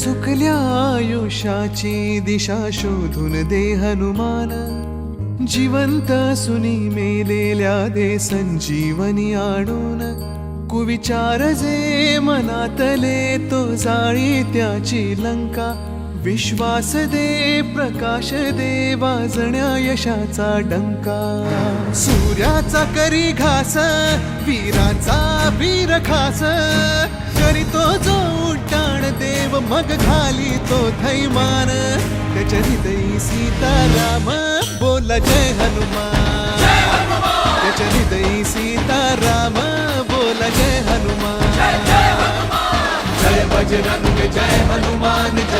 चुकल्या आयुष्याची दिशा शोधून दे हनुमान. जिवंत सुनी मेलेल्या दे संजीवनी आणून. कुविचार जे मनातले तो जाळी त्याची लंका. विश्वास दे प्रकाश दे वाजण्या यशाचा डंका. सूर्याचा करी घास वीराचा वीर खास. करीतो जो उड्डाण मग घाली तो थैमान त्याच्या हृदयी सीताराम बोला जय हनुमान. त्याच्या हृदयी सीताराम बोला जय हनुमान. जय बजरंग जय हनुमान जय